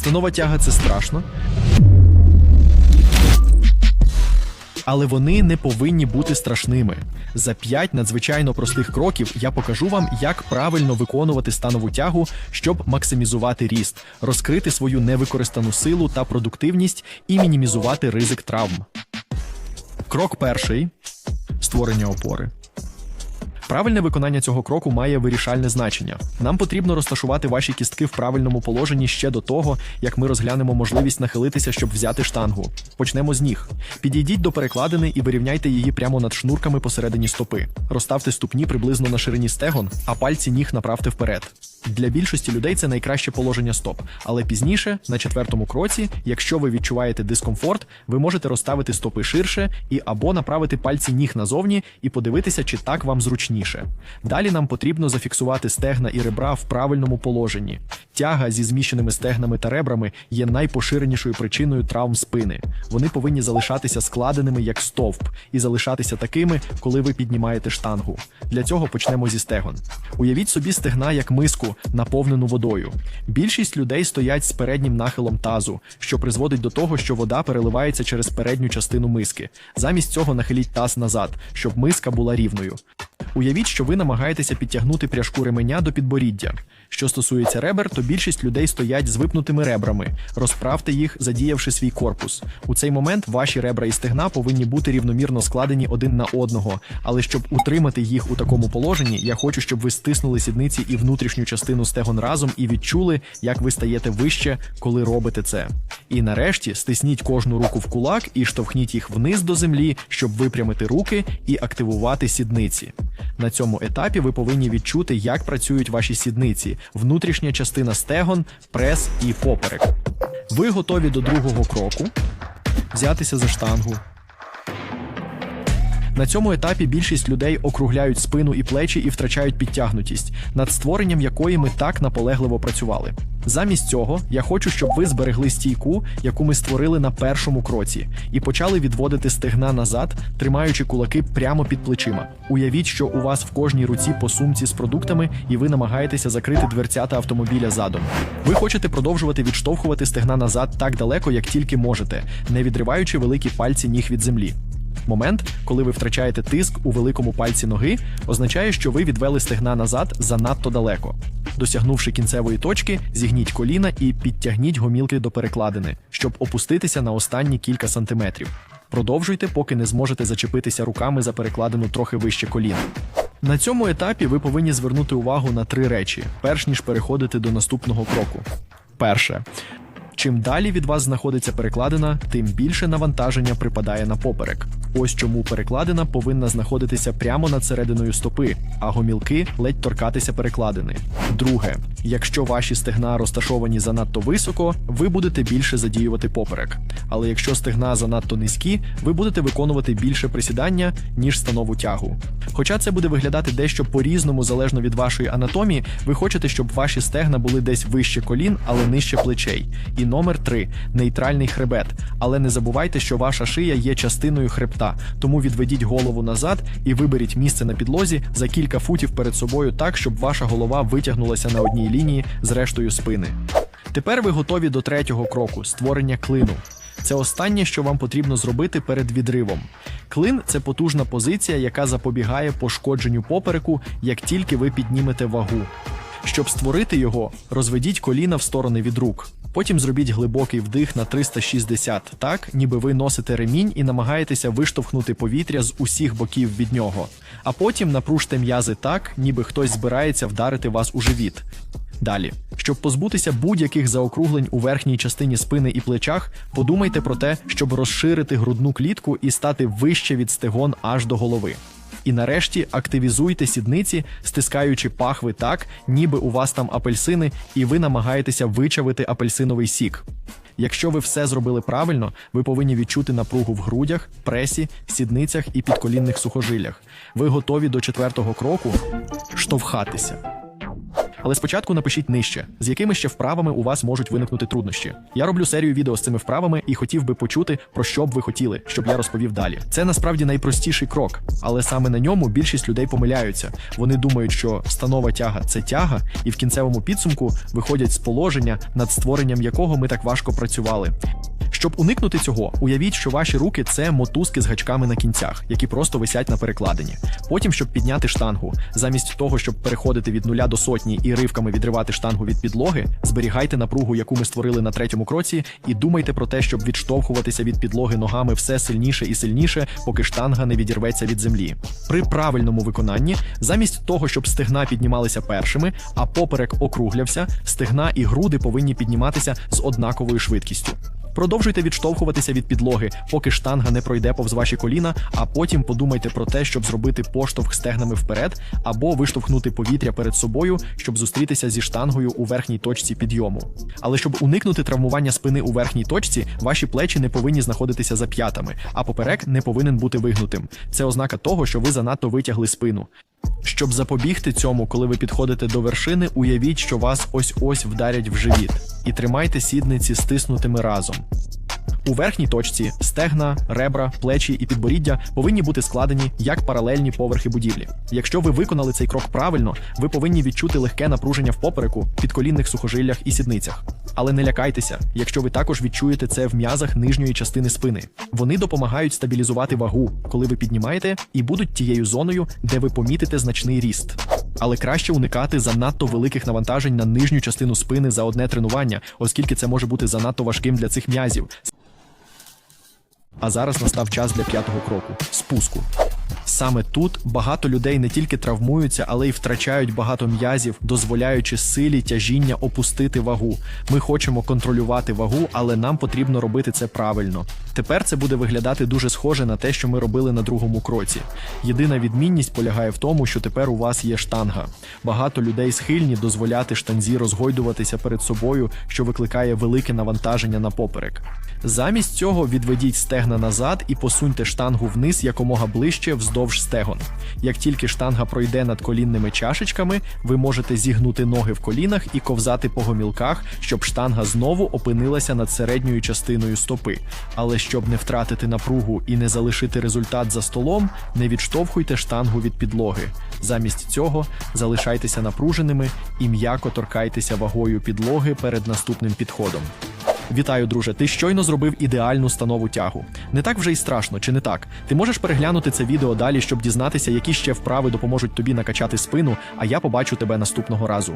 Станова тяга це страшно. Але вони не повинні бути страшними. За 5 надзвичайно простих кроків я покажу вам, як правильно виконувати станову тягу, щоб максимізувати ріст, розкрити свою невикористану силу та продуктивність і мінімізувати ризик травм. Крок перший створення опори. Правильне виконання цього кроку має вирішальне значення. Нам потрібно розташувати ваші кістки в правильному положенні ще до того, як ми розглянемо можливість нахилитися, щоб взяти штангу. Почнемо з ніг. Підійдіть до перекладини і вирівняйте її прямо над шнурками посередині стопи. Розставте ступні приблизно на ширині стегон, а пальці ніг направте вперед. Для більшості людей це найкраще положення стоп, але пізніше, на четвертому кроці, якщо ви відчуваєте дискомфорт, ви можете розставити стопи ширше і або направити пальці ніг назовні і подивитися, чи так вам зручніше. Далі нам потрібно зафіксувати стегна і ребра в правильному положенні. Тяга зі зміщеними стегнами та ребрами є найпоширенішою причиною травм спини. Вони повинні залишатися складеними як стовп і залишатися такими, коли ви піднімаєте штангу. Для цього почнемо зі стегон. Уявіть собі стегна як миску, наповнену водою. Більшість людей стоять з переднім нахилом тазу, що призводить до того, що вода переливається через передню частину миски. Замість цього нахиліть таз назад, щоб миска була рівною. Уявіть, що ви намагаєтеся підтягнути пряжку ременя до підборіддя. Що стосується ребер, то більшість людей стоять з випнутими ребрами. Розправте їх, задіявши свій корпус. У цей момент ваші ребра і стегна повинні бути рівномірно складені один на одного. Але щоб утримати їх у такому положенні, я хочу, щоб ви стиснули сідниці і внутрішню частину стегон разом і відчули, як ви стаєте вище, коли робите це. І нарешті стисніть кожну руку в кулак і штовхніть їх вниз до землі, щоб випрямити руки і активувати сідниці. На цьому етапі ви повинні відчути, як працюють ваші сідниці, внутрішня частина стегон, прес і поперек. Ви готові до другого кроку взятися за штангу. На цьому етапі більшість людей округляють спину і плечі і втрачають підтягнутість, над створенням якої ми так наполегливо працювали. Замість цього я хочу, щоб ви зберегли стійку, яку ми створили на першому кроці, і почали відводити стегна назад, тримаючи кулаки прямо під плечима. Уявіть, що у вас в кожній руці по сумці з продуктами, і ви намагаєтеся закрити дверцята автомобіля задом. Ви хочете продовжувати відштовхувати стегна назад так далеко, як тільки можете, не відриваючи великі пальці ніг від землі. Момент, коли ви втрачаєте тиск у великому пальці ноги, означає, що ви відвели стегна назад занадто далеко. Досягнувши кінцевої точки, зігніть коліна і підтягніть гомілки до перекладини, щоб опуститися на останні кілька сантиметрів. Продовжуйте, поки не зможете зачепитися руками за перекладину трохи вище коліна. На цьому етапі ви повинні звернути увагу на три речі, перш ніж переходити до наступного кроку. Перше. Чим далі від вас знаходиться перекладина, тим більше навантаження припадає на поперек. Ось чому перекладина повинна знаходитися прямо над серединою стопи, а гомілки ледь торкатися перекладини. Друге, якщо ваші стегна розташовані занадто високо, ви будете більше задіювати поперек. Але якщо стегна занадто низькі, ви будете виконувати більше присідання, ніж станову тягу. Хоча це буде виглядати дещо по-різному залежно від вашої анатомії, ви хочете, щоб ваші стегна були десь вище колін, але нижче плечей. І номер 3 нейтральний хребет. Але не забувайте, що ваша шия є частиною хребта, тому відведіть голову назад і виберіть місце на підлозі за кілька футів перед собою так, щоб ваша голова витягнулася на одній лінії з рештою спини. Тепер ви готові до третього кроку створення клину. Це останнє, що вам потрібно зробити перед відривом. Клин це потужна позиція, яка запобігає пошкодженню попереку, як тільки ви піднімете вагу. Щоб створити його, розведіть коліна в сторони від рук. Потім зробіть глибокий вдих на 360, так ніби ви носите ремінь і намагаєтеся виштовхнути повітря з усіх боків від нього. А потім напружте м'язи так, ніби хтось збирається вдарити вас у живіт. Далі, щоб позбутися будь-яких заокруглень у верхній частині спини і плечах, подумайте про те, щоб розширити грудну клітку і стати вище від стегон аж до голови. І нарешті активізуйте сідниці, стискаючи пахви так, ніби у вас там апельсини, і ви намагаєтеся вичавити апельсиновий сік. Якщо ви все зробили правильно, ви повинні відчути напругу в грудях, пресі, сідницях і підколінних сухожилях. Ви готові до четвертого кроку штовхатися. Але спочатку напишіть нижче, з якими ще вправами у вас можуть виникнути труднощі. Я роблю серію відео з цими вправами і хотів би почути, про що б ви хотіли, щоб я розповів далі. Це насправді найпростіший крок, але саме на ньому більшість людей помиляються. Вони думають, що станова тяга це тяга, і в кінцевому підсумку виходять з положення, над створенням якого ми так важко працювали. Щоб уникнути цього, уявіть, що ваші руки це мотузки з гачками на кінцях, які просто висять на перекладині. Потім, щоб підняти штангу, замість того, щоб переходити від нуля до сотні і ривками відривати штангу від підлоги, зберігайте напругу, яку ми створили на третьому кроці, і думайте про те, щоб відштовхуватися від підлоги ногами все сильніше і сильніше, поки штанга не відірветься від землі. При правильному виконанні, замість того, щоб стегна піднімалися першими, а поперек округлявся, стегна і груди повинні підніматися з однаковою швидкістю. Продовжуйте відштовхуватися від підлоги, поки штанга не пройде повз ваші коліна, а потім подумайте про те, щоб зробити поштовх стегнами вперед, або виштовхнути повітря перед собою, щоб зустрітися зі штангою у верхній точці підйому. Але щоб уникнути травмування спини у верхній точці, ваші плечі не повинні знаходитися за п'ятами, а поперек не повинен бути вигнутим. Це ознака того, що ви занадто витягли спину. Щоб запобігти цьому, коли ви підходите до вершини, уявіть, що вас ось-ось вдарять в живіт, і тримайте сідниці стиснутими разом. У верхній точці стегна, ребра, плечі і підборіддя повинні бути складені як паралельні поверхи будівлі. Якщо ви виконали цей крок правильно, ви повинні відчути легке напруження в попереку, підколінних сухожиллях і сідницях. Але не лякайтеся, якщо ви також відчуєте це в м'язах нижньої частини спини. Вони допомагають стабілізувати вагу, коли ви піднімаєте, і будуть тією зоною, де ви помітите значний ріст. Але краще уникати занадто великих навантажень на нижню частину спини за одне тренування, оскільки це може бути занадто важким для цих м'язів. А зараз настав час для п'ятого кроку спуску. Саме тут багато людей не тільки травмуються, але й втрачають багато м'язів, дозволяючи силі тяжіння опустити вагу. Ми хочемо контролювати вагу, але нам потрібно робити це правильно. Тепер це буде виглядати дуже схоже на те, що ми робили на другому кроці. Єдина відмінність полягає в тому, що тепер у вас є штанга. Багато людей схильні дозволяти штанзі розгойдуватися перед собою, що викликає велике навантаження на поперек. Замість цього відведіть стегна назад і посуньте штангу вниз якомога ближче вздовж стегон. Як тільки штанга пройде над колінними чашечками, ви можете зігнути ноги в колінах і ковзати по гомілках, щоб штанга знову опинилася над середньою частиною стопи. Але щоб не втратити напругу і не залишити результат за столом, не відштовхуйте штангу від підлоги. Замість цього залишайтеся напруженими і м'яко торкайтеся вагою підлоги перед наступним підходом. Вітаю, друже. Ти щойно зробив ідеальну станову тягу. Не так вже й страшно, чи не так? Ти можеш переглянути це відео далі, щоб дізнатися, які ще вправи допоможуть тобі накачати спину, а я побачу тебе наступного разу.